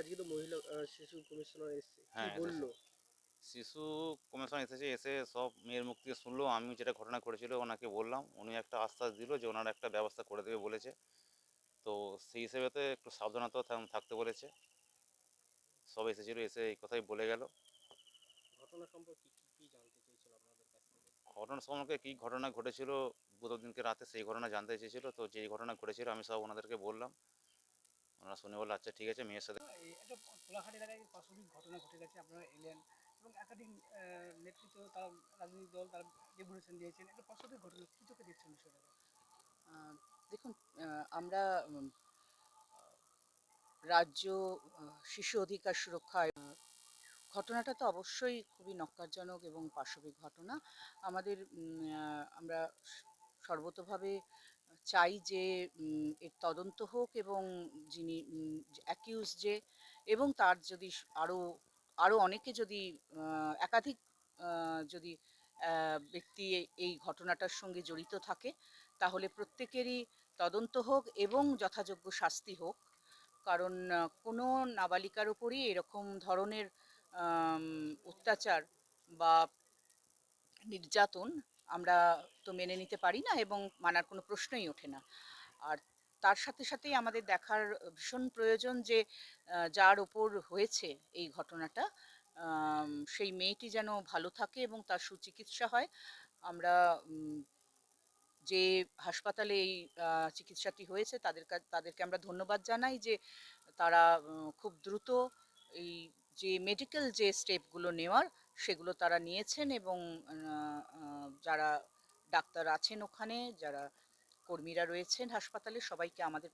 মহিলা শিশু কমিশনার এসছে। হ্যাঁ, বলল? শিশু কমিশন এসেছে এসে সব মেয়ের মুখ থেকে শুনলো আমি যেটা ঘটনা ঘটেছিল ওনাকে বললাম উনি একটা আশ্বাস দিল যে ওনারা একটা ব্যবস্থা করে দেবে বলেছে। তো সেই হিসেবেতে একটু সাবধানতা থাকতে বলেছে। সব এসেছিল এসে এই কথাই বলে গেল। ঘটনা সম্পর্কে কি কি জানতে চেয়েছিল আপনাদের কাছ থেকে? ঘটনা সম্পর্কে কী ঘটনা ঘটেছিল বুধ দিনকে রাতে সেই ঘটনা জানতে চেয়েছিল। তো যেই ঘটনা ঘটেছিল আমি সব ওনাদেরকে বললাম। ওনারা শুনে বলল আচ্ছা ঠিক আছে মেয়ের সাথে একটা কোলাঘাট এলাকায় পাশবিক ঘটনা ঘটে গেছে আপনারা এলেন এবং একাধিক নেতৃত্ব তার রাজনৈতিক দল তার ডেপুটেশন দিয়েছেন। একটা পাশবিক ঘটনা কি চোখে দেখছেন বিষয়টা দেখুন আমরা রাজ্য শিশু অধিকার সুরক্ষায় ঘটনাটা তো অবশ্যই খুবই নক্কারজনক এবং পাশবিক ঘটনা। আমাদের আমরা সর্বতোভাবে চাই যে এর তদন্ত হোক এবং যিনি অ্যাকিউজ যে এবং তার যদি আরও আরও আরও অনেকে যদি একাধিক যদি ব্যক্তি এই- ঘটনাটার সঙ্গে জড়িত থাকে, তাহলে প্রত্যেকেরই তদন্ত হোক এবং যথাযোগ্য শাস্তি হোক। কারণ কোনো নাবালিকার উপরই এরকম ধরনের অত্যাচার বা নির্যাতন আমরা তো মেনে নিতে পারি না এবং মানার কোনো প্রশ্নই ওঠে না। আর তার সাথে সাথেই আমাদের দেখার ভীষণ প্রয়োজন যে যার ওপর হয়েছে এই ঘটনাটা সেই মেয়েটি যেন ভালো থাকে এবং তার সুচিকিৎসা হয়। আমরা যে হাসপাতালে এই চিকিৎসাটি হয়েছে তাদের তাদেরকে আমরা ধন্যবাদ জানাই যে, তারা খুব দ্রুত এই যে মেডিকেল যে স্টেপগুলো নেওয়ার সেগুলো তারা নিয়েছেন এবং যারা ডাক্তার আছেন ওখানে যারা কর্মীরা রয়েছেন হাসপাতালে সবাইকে আমাদের